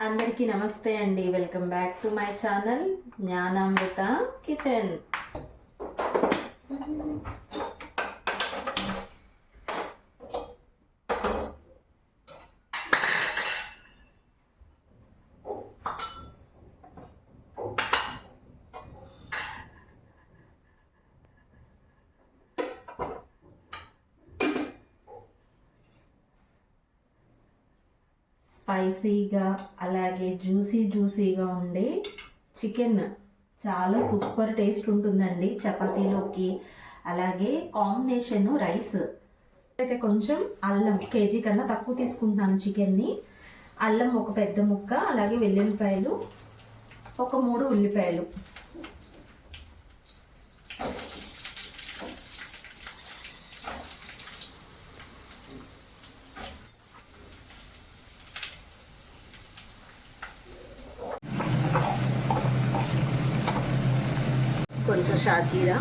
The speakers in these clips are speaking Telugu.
అందరికీ నమస్తే అండి. Welcome back to my channel Jnanamrutha kitchen స్పైసీగా అలాగే జ్యూసీ జ్యూసీగా ఉండే చికెన్. చాలా సూపర్ టేస్ట్ ఉంటుందండి చపాతీలోకి. అలాగే కాంబినేషన్ రైస్. అయితే కొంచెం అల్లం కేజీ కన్నా తక్కువ తీసుకుంటున్నాను చికెన్ని. అల్లం ఒక పెద్ద ముక్క అలాగే వెల్లుల్లిపాయలు ఒక మూడు ఉల్లిపాయలు. కొంచెం షాజీరా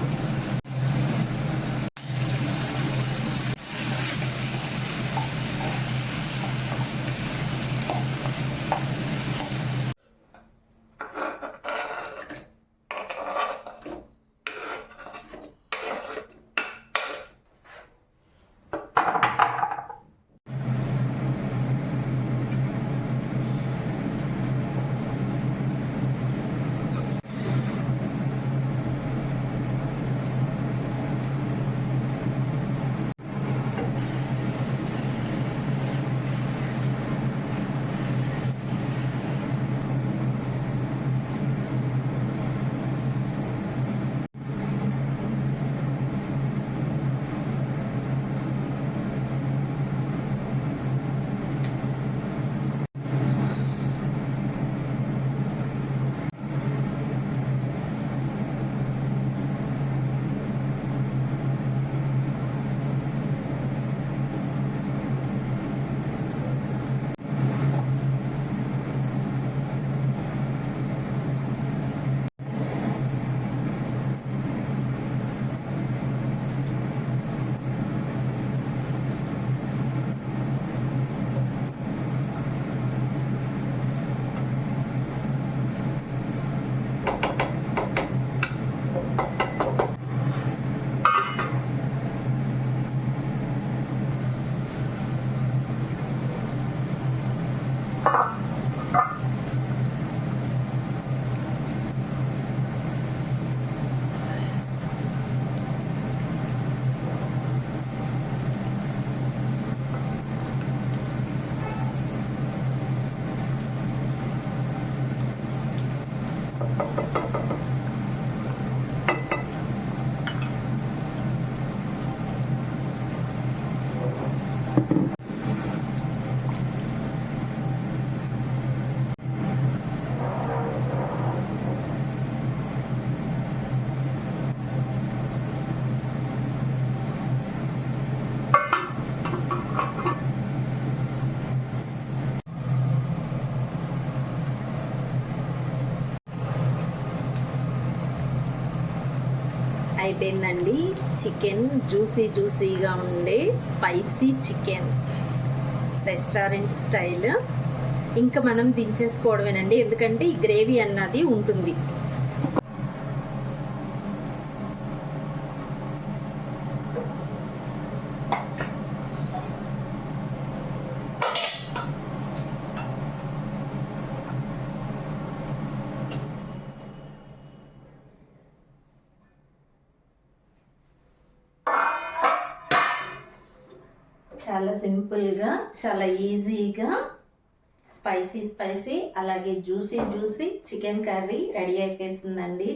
అయిపోయిందండి. చికెన్ జ్యూసీ జ్యూసీగా ఉండే స్పైసీ చికెన్. Restaurant style. ఇంకా మనం దించేసుకోవడమేనండి. ఎందుకంటే ఈ గ్రేవీ అన్నది ఉంటుంది. చాలా సింపుల్గా చాలా ఈజీగా స్పైసీ స్పైసీ అలాగే juicy juicy chicken curry ready అయిపోతుందండి.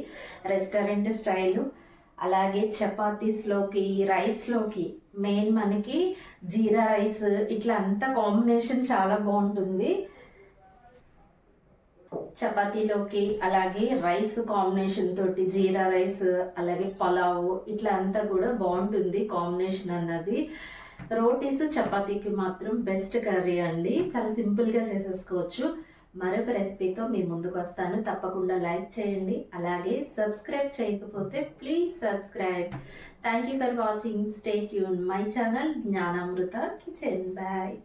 రెస్టారెంట్ స్టైల్ అలాగే చపాతీస్లోకి రైస్లోకి మెయిన్ మనకి జీరా రైస్ ఇట్లా అంతా కాంబినేషన్ చాలా బాగుంటుంది. చపాతీలోకి అలాగే రైస్ కాంబినేషన్ తోటి జీరా రైస్ అలాగే పలావ్ ఇట్లా అంతా కూడా బాగుంటుంది కాంబినేషన్ అన్నది. రోటీస్ చపాతీకి మాత్రం బెస్ట్ కర్రీ అండి. చాలా సింపుల్గా చేసేసుకోవచ్చు. మరొక రెసిపీతో మీ ముందుకు వస్తాను. తప్పకుండా లైక్ చేయండి. అలాగే సబ్స్క్రైబ్ చేయకపోతే please subscribe thank you for watching stay Yoon my channel Jnanamrutha kitchen bye